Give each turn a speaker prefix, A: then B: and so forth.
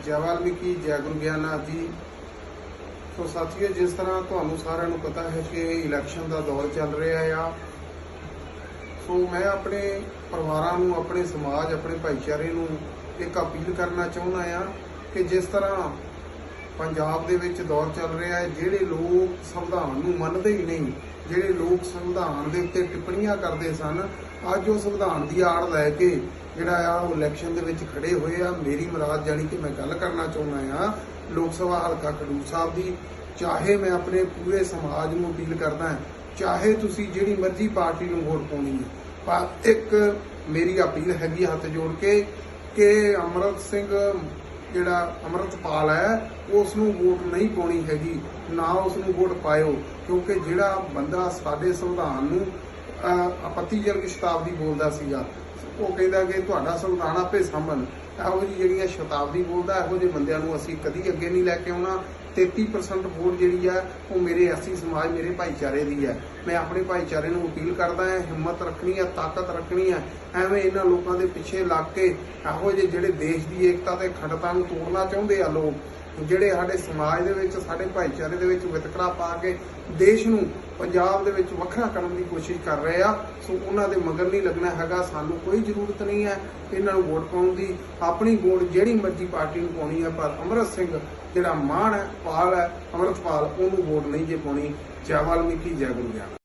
A: ਜੈ ਵਾਲਮੀਕੀ ਜੈ ਗੁਰੂ ਗਿਆਨਨਾਥ ਜੀ। ਸੋ ਸਾਥੀਓ, ਜਿਸ ਤਰ੍ਹਾਂ ਤੁਹਾਨੂੰ ਸਾਰਿਆਂ ਨੂੰ ਪਤਾ ਹੈ ਕਿ ਇਲੈਕਸ਼ਨ ਦਾ ਦੌਰ ਚੱਲ ਰਿਹਾ ਆ। ਸੋ ਮੈਂ ਆਪਣੇ ਪਰਿਵਾਰਾਂ ਨੂੰ, ਆਪਣੇ ਸਮਾਜ, ਆਪਣੇ ਭਾਈਚਾਰੇ ਨੂੰ ਇੱਕ ਅਪੀਲ ਕਰਨਾ ਚਾਹੁੰਦਾ ਆ ਕਿ ਜਿਸ ਤਰ੍ਹਾਂ ਪੰਜਾਬ ਦੇ ਵਿੱਚ ਦੌਰ ਚੱਲ ਰਿਹਾ ਹੈ, ਜਿਹੜੇ ਲੋਕ ਸੰਵਿਧਾਨ ਨੂੰ ਮੰਨਦੇ ਹੀ ਨਹੀਂ, ਜਿਹੜੇ ਲੋਕ ਸੰਵਿਧਾਨ ਦੇ ਉੱਤੇ ਟਿੱਪਣੀਆਂ ਕਰਦੇ ਸਨ, ਅੱਜ ਉਹ ਸੰਵਿਧਾਨ ਦੀ ਆੜ ਲੈ ਕੇ ਜਿਹੜਾ ਆ ਉਹ ਇਲੈਕਸ਼ਨ ਦੇ ਵਿੱਚ ਖੜੇ ਹੋਏ ਆ। ਮੇਰੀ ਮੁਰਾਦ ਜਾਣੀ ਕਿ ਮੈਂ ਗੱਲ ਕਰਨਾ ਚਾਹੁੰਦਾ ਆ ਲੋਕ ਸਭਾ ਹਲਕਾ ਖਡੂਰ ਸਾਹਿਬ ਦੀ ਚਾਹੇ ਮੈਂ ਆਪਣੇ ਪੂਰੇ ਸਮਾਜ ਨੂੰ ਅਪੀਲ ਕਰਦਾ ਹਾਂ ਚਾਹੇ ਤੁਸੀਂ ਜਿਹੜੀ ਮਰਜ਼ੀ ਪਾਰਟੀ ਨੂੰ ਵੋਟ ਪਾਉਣੀ ਹੈ ਪਰ ਇੱਕ ਮੇਰੀ ਅਪੀਲ ਹੈਗੀ ਹੱਥ ਜੋੜ ਕੇ ਕਿ ਅਮਰਤ ਸਿੰਘ ਜਿਹੜਾ ਅਮਰਤਪਾਲ ਹੈ ਉਸ ਨੂੰ ਵੋਟ ਨਹੀਂ ਪਾਉਣੀ ਹੈਗੀ ਨਾ ਉਸ ਨੂੰ ਵੋਟ ਪਾਇਓ ਕਿਉਂਕਿ ਜਿਹੜਾ ਬੰਦਾ ਸਾਡੇ ਸੰਵਿਧਾਨ ਨੂੰ ਅਹ, ਆਪੱਤੀਜਨਕ ਸ਼ਤਾਬਦੀ ਬੋਲਦਾ ਸੀਗਾ ਉਹ ਕਹਿੰਦਾ ਕਿ ਤੁਹਾਡਾ ਸੰਵਿਧਾਨ ਆਪੇ ਸਾਂਭਣ। ਇਹੋ ਜਿਹੀ ਜਿਹੜੀਆਂ ਸ਼ਤਾਬਦੀ ਬੋਲਦਾ ਇਹੋ ਜਿਹੇ ਬੰਦਿਆਂ ਨੂੰ ਅਸੀਂ ਕਦੀ ਅੱਗੇ ਨਹੀਂ ਲੈ ਕੇ ਆਉਣਾ। 33% ਵੋਟ ਜਿਹੜੀ ਆ, ਉਹ ਮੇਰੇ ਐਸੀ ਸਮਾਜ, ਮੇਰੇ ਭਾਈਚਾਰੇ ਦੀ ਹੈ ਮੈਂ ਆਪਣੇ ਭਾਈਚਾਰੇ ਨੂੰ ਅਪੀਲ ਕਰਦਾ ਹਾਂ, ਹਿੰਮਤ ਰੱਖਣੀ ਹੈ ਤਾਕਤ ਰੱਖਣੀ ਹੈ ਐਵੇਂ ਇਹਨਾਂ ਲੋਕਾਂ ਦੇ ਪਿੱਛੇ ਲੱਗ ਕੇ, ਇਹੋ ਜਿਹੇ ਜਿਹੜੇ ਦੇਸ਼ ਦੀ ਏਕਤਾ ਤੇ ਅਖੰਡਤਾ ਨੂੰ ਤੋੜਨਾ ਚਾਹੁੰਦੇ ਆ ਲੋਕ ਜਿਹੜੇ ਸਾਡੇ ਸਮਾਜ ਦੇ ਵਿੱਚ, ਸਾਡੇ ਭਾਈਚਾਰੇ ਦੇ ਵਿੱਚ ਵਿਤਕਰਾ ਪਾ ਕੇ ਦੇਸ਼ ਨੂੰ ਪੰਜਾਬ ਦੇ ਵਿੱਚ ਵੱਖਰਾ ਕਰਨ ਦੀ ਕੋਸ਼ਿਸ਼ ਕਰ ਰਹੇ ਆ, ਸੋ ਉਹਨਾਂ ਦੇ ਮਗਰ ਨਹੀਂ ਲੱਗਣਾ ਹੈਗਾ, ਸਾਨੂੰ ਕੋਈ ਜ਼ਰੂਰਤ ਨਹੀਂ ਹੈ ਇਹਨਾਂ ਨੂੰ ਵੋਟ ਪਾਉਣ ਦੀ। ਆਪਣੀ ਵੋਟ ਜਿਹੜੀ ਮਰਜ਼ੀ ਪਾਰਟੀ ਨੂੰ ਪਾਉਣੀ ਹੈ, ਪਰ ਅਮਰਤ ਸਿੰਘ ਜਿਹੜਾ ਮਾਣ ਹੈ, ਪਾਲ ਹੈ, ਅਮਰਤਪਾਲ ਉਹਨੂੰ ਵੋਟ ਨਹੀਂ ਜੇ ਪਾਉਣੀ। ਜੈ ਵਾਲਮੀਕੀ ਜੈ ਗੁਰੂ ਗਿਆਨ